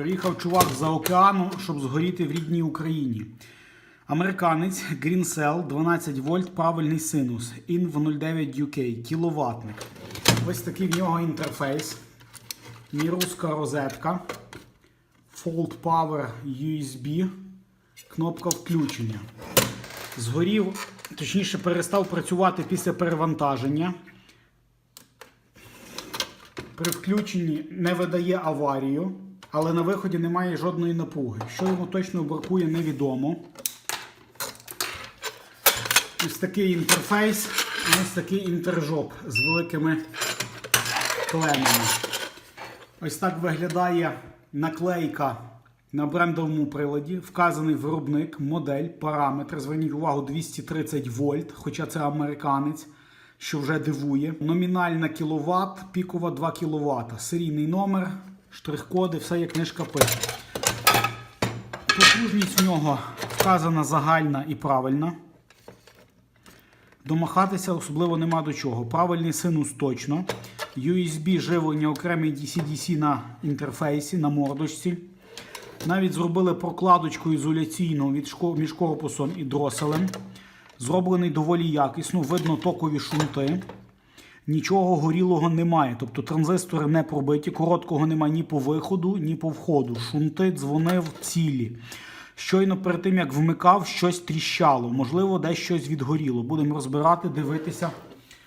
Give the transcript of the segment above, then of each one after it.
Приїхав чувак з-за океану, щоб згоріти в рідній Україні. Американець Greencell 12 вольт правильний синус. INV09 UK, кіловатник. Ось такий в нього інтерфейс. Міруська розетка. Fold Power USB. Кнопка включення. Згорів, точніше, перестав працювати після перевантаження. При включенні не видає аварію, але на виході немає жодної напруги. Що йому точно бракує, невідомо. Ось такий інтерфейс, ось такий інтержоп з великими клемами. Ось так виглядає наклейка на брендовому приладі. Вказаний виробник, модель, параметр. Зверніть увагу 230 вольт, хоча це американець, що вже дивує. Номінальна кіловат, пікова 2 кВт. Серійний номер, штрих-коди, все як книжка пише. Потужність в нього вказана загальна і правильна. Домахатися особливо нема до чого. Правильний синус точно. USB живлення окремий DC-DC на інтерфейсі, на мордочці. Навіть зробили прокладочку ізоляційну між корпусом і дроселем. Зроблений доволі якісно, видно токові шунти. Нічого горілого немає. Тобто транзистори не пробиті, короткого немає ні по виходу, ні по входу. Шунти дзвонив цілі. Щойно перед тим, як вмикав, щось тріщало. Можливо, десь щось відгоріло. Будемо розбирати, дивитися,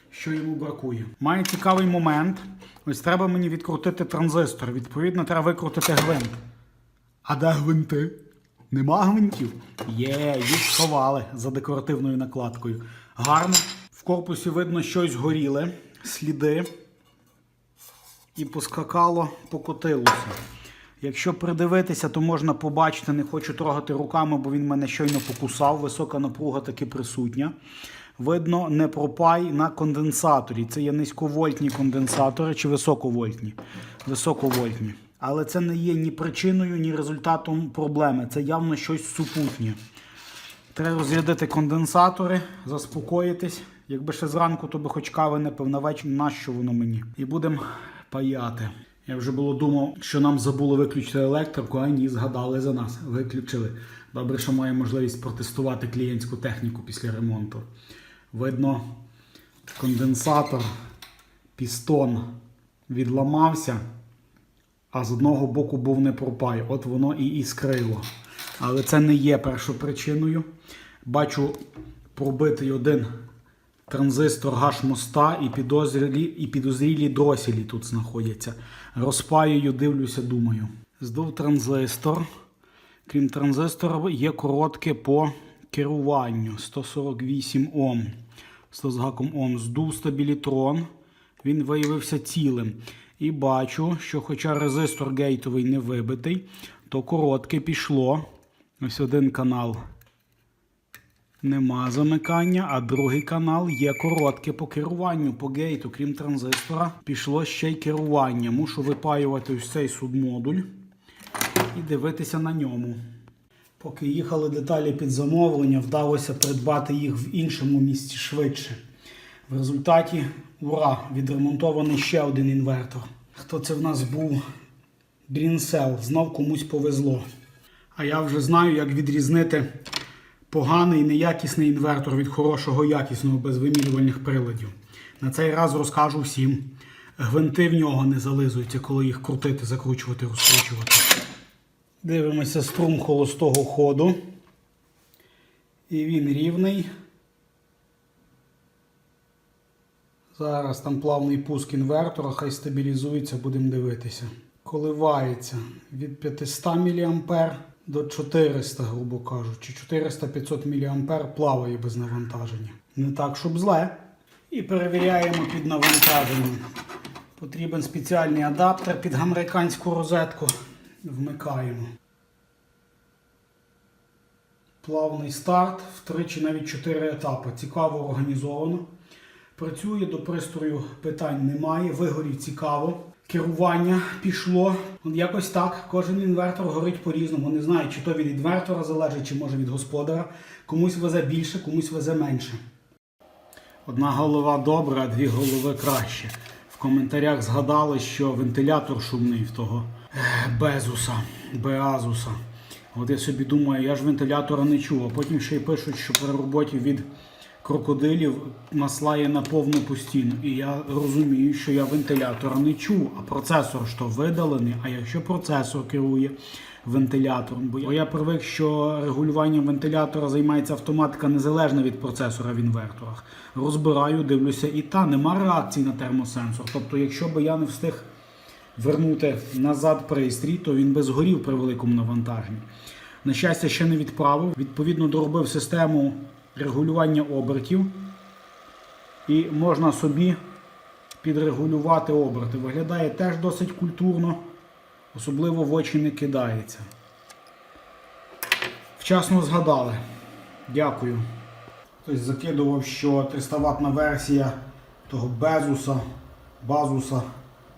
що йому бракує. Має цікавий момент. Ось треба мені відкрутити транзистор. Відповідно, треба викрутити гвинт. А де гвинти? Нема гвинтів? Є, їх сховали за декоративною накладкою. Гарно. В корпусі видно щось горіле, сліди. І поскакало, покотилося. Якщо придивитися, то можна побачити, не хочу трогати руками, бо він мене щойно покусав. Висока напруга таки присутня. Видно, не пропай на конденсаторі. Це є низьковольтні конденсатори чи високовольтні. Високовольтні. Але це не є ні причиною, ні результатом проблеми. Це явно щось супутнє. Треба розрядити конденсатори, заспокоїтись. Якби ще зранку, то би хоч кави не пив на вечір, нащо воно мені? І будемо паяти. Я вже було думав, що нам забули виключити електрику, а ні, згадали за нас. Виключили. Добре, що маю можливість протестувати клієнтську техніку після ремонту. Видно, конденсатор, пістон відламався, а з одного боку був не пропай. От воно і іскрило. Але це не є першопричиною. Бачу пробитий один транзистор гаш моста і підозрілі, і підозрілі дроселі тут знаходяться. Розпаюю, дивлюся, думаю. Здув транзистор. Крім транзистора, є коротке по керуванню 148 Ом. 100 з гаком Ом. Здув стабілітрон. Він виявився цілим. І бачу, що хоча резистор гейтовий не вибитий, то коротке пішло. Ось один канал нема замикання, а другий канал є коротке по керуванню по гейту, крім транзистора. Пішло ще й керування. Мушу випаювати ось цей субмодуль і дивитися на ньому. Поки їхали деталі під замовлення, вдалося придбати їх в іншому місці швидше. В результаті, ура, відремонтований ще один інвертор. Хто це в нас був? Greencell. Знов комусь повезло. А я вже знаю, як відрізнити поганий неякісний інвертор від хорошого якісного без вимірювальних приладів. На цей раз розкажу всім. Гвинти в нього не зализуються, коли їх крутити, закручувати, розкручувати. Дивимося струм холостого ходу. І він рівний. Зараз там плавний пуск інвертора, хай стабілізується, будемо дивитися. Коливається від 500 мА до 400, грубо кажучи. 400-500 мА плаває без навантаження. Не так, щоб зле. І перевіряємо під навантаженням. Потрібен спеціальний адаптер під американську розетку. Вмикаємо. Плавний старт, втричі навіть 4 етапи. Цікаво організовано. Працює до пристрою питань немає. Вигорів цікаво. Керування пішло. Якось так. Кожен інвертор горить по-різному. Не знаю, чи то від інвертора залежить, чи може від господара. Комусь везе більше, комусь везе менше. Одна голова добра, а дві голови краще. В коментарях згадали, що вентилятор шумний в того Безуса, Беазуса. От я собі думаю, я ж вентилятора не чув, а потім ще й пишуть, що при роботі від крокодилів масла є наповну постійно. І я розумію, що я вентилятора не чув, а процесор що видалений. А якщо процесор керує вентилятором, бо я привик, що регулюванням вентилятора займається автоматика незалежна від процесора в інверторах. Розбираю, дивлюся, і та нема реакції на термосенсор. Тобто, якщо би я не встиг вернути назад пристрій, то він би згорів при великому навантаженні. На щастя, ще не відправив. Відповідно, доробив систему регулювання обертів. І можна собі підрегулювати оберти. Виглядає теж досить культурно, особливо в очі не кидається. Вчасно згадали. Дякую. Хтось закидував, що 300 ватна версія того Безуса, Базуса,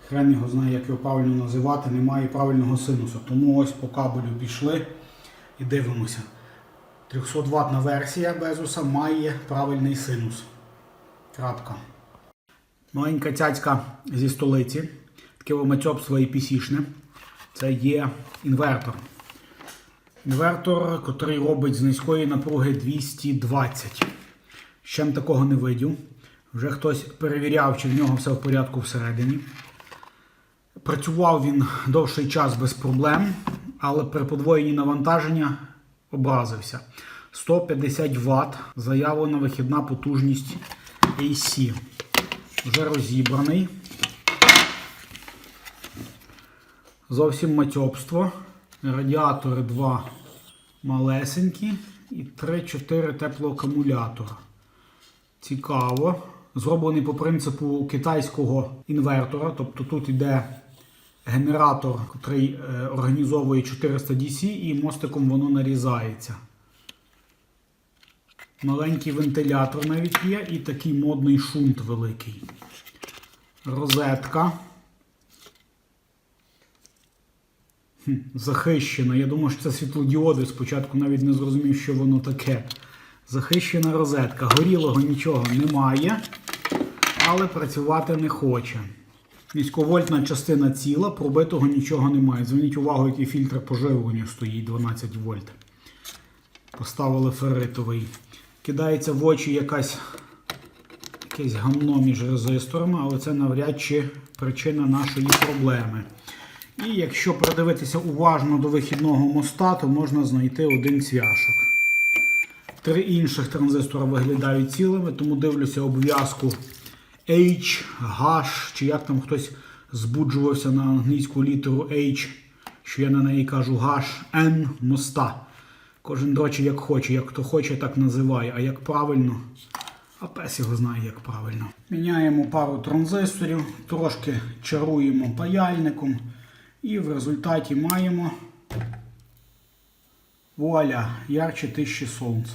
хрен його знає, як його правильно називати, немає правильного синуса. Тому ось по кабелю пішли і дивимося. 300 ватна версія Безуса має правильний синус. Крапка. Маленька цяцька зі столиці, таке вомацьопство і пісішне. Це є інвертор. Інвертор, який робить з низької напруги 220. Ще такого не видів. Вже хтось перевіряв, чи в нього все в порядку всередині. Працював він довший час без проблем, але при подвоєнні навантаження образився. 150 Вт заявлена вихідна потужність AC. Вже розібраний. Зовсім матьобство. Радіатори два малесенькі і 3-4 теплоакумулятора. Цікаво. Зроблений по принципу китайського інвертора. Тобто тут йде генератор, який е, організовує 400 DC і мостиком воно нарізається. Маленький вентилятор навіть є і такий модний шунт великий. Розетка. Хм, захищена. Я думаю, що це світлодіоди. Спочатку навіть не зрозумів, що воно таке. Захищена розетка. Горілого нічого немає, але працювати не хоче. Низьковольтна частина ціла, пробитого нічого немає. Зверніть увагу, який фільтр поживлення стоїть 12 вольт. Поставили ферритовий. Кидається в очі якась, якесь гамно між резисторами, але це навряд чи причина нашої проблеми. І якщо придивитися уважно до вихідного моста, то можна знайти один цвяшок. Три інших транзистора виглядають цілими, тому дивлюся обв'язку H, H, чи як там хтось збуджувався на англійську літеру H, що я на неї кажу H, N моста. Кожен дрочі як хоче, як хто хоче, так називає. А як правильно, а пес його знає, як правильно. Міняємо пару транзисторів, трошки чаруємо паяльником. І в результаті маємо вуаля, ярче тисячі сонця.